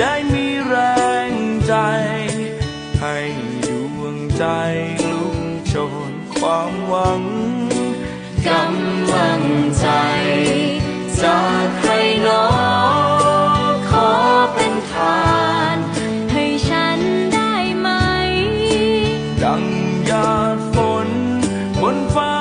ได้มีแรงใจ ให้ดวงใจลุกโชนความหวังกำลังใจ จากใครหนอขอเป็นทาน ให้ฉันได้ไหม ดังยาฝนบนฟ้า